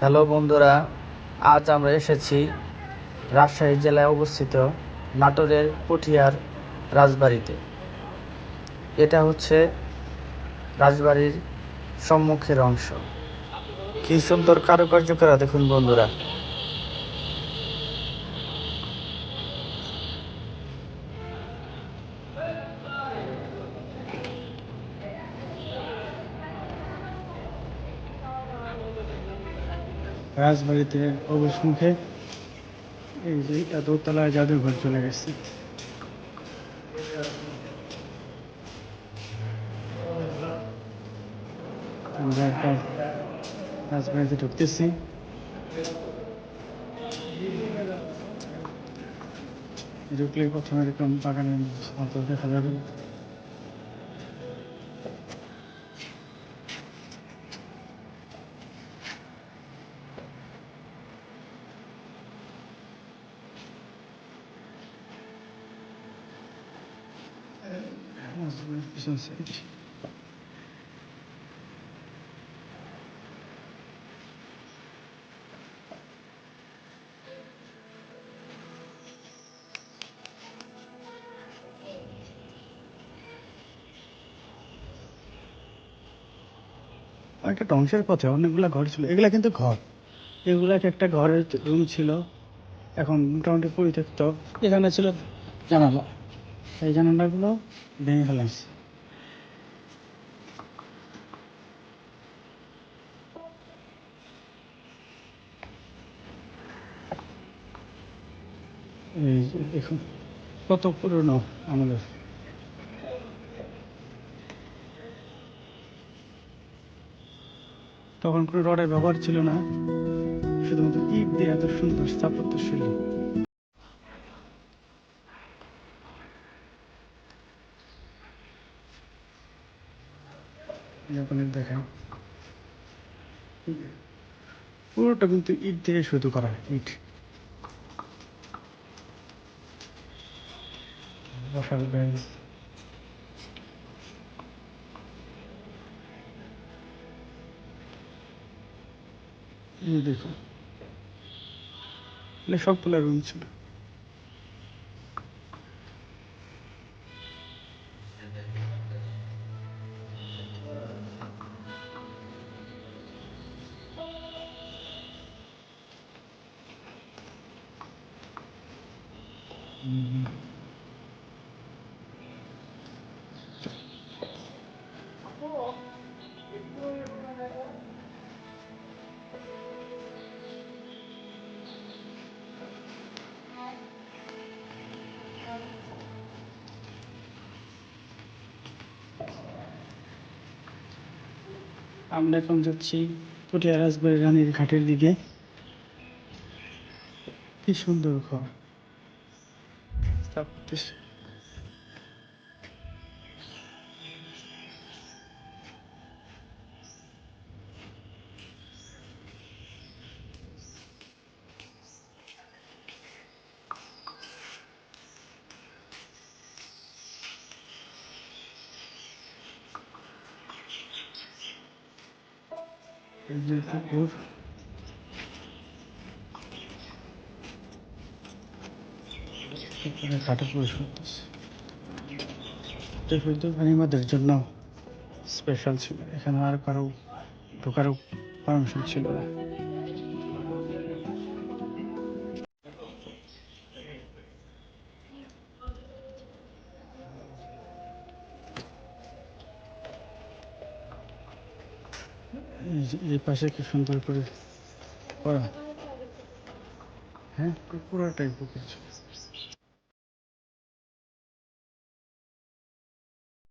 Hello বন্ধুরা, আজ আমরা এসেছি রাজশাহী জেলায় অবস্থিত নাটোরের পুঠিয়ার রাজবাড়িতে। এটা হচ্ছে রাজবাড়ির সম্মুখের অংশ। কি সুন্দর কারুকার্য করা দেখুন বন্ধুরা। রাজবাড়িতে প্রবেশ মুখে এই যে এটা দোতলায় জাদুঘর চলে গেছে। একটা রাজবাড়িতে ঢুকতেছি। ঢুকলে প্রথমে এরকম বাগানের মতো দেখা যাবে। রাজবাড়ির পিছন সাইড একটা ধ্বংসের পথে অনেকগুলা ঘর ছিল। এগুলা কিন্তু ঘর। এগুলা এক একটা ঘরের রুম ছিল। এখন মোটামুটি পরিত্যক্ত। এখানে ছিল জানালা। এই জানালাগুলো ভেঙে দেখুন, কত পুরনো আমাদের। তখন কোনো রডের ব্যবহার ছিল না, শুধুমাত্র ইট দিয়ে এত সুন্দর স্থাপত্য শৈলী জাপানের পুরোটা কিন্তু ইট দিয়ে শুধু করা ইট। বসার বেঞ্চ। দেখুন। এগুলো সবগুলো রুম ছিল। আমরা এখন যাচ্ছি পটিয়া রাজবাড়ি রানীর ঘাটের দিকে। কি সুন্দর ঘর। স্থাপত্য শৈলী। এই এখানে ঘাটে প্রবেশ জন্য স্পেশাল ছিল। এখানে আর কারও ঢোকারও পারমিশন ছিল না। এই পাশে কি সুন্দর করে করা? হ্যাঁ পুরোটাই ছিল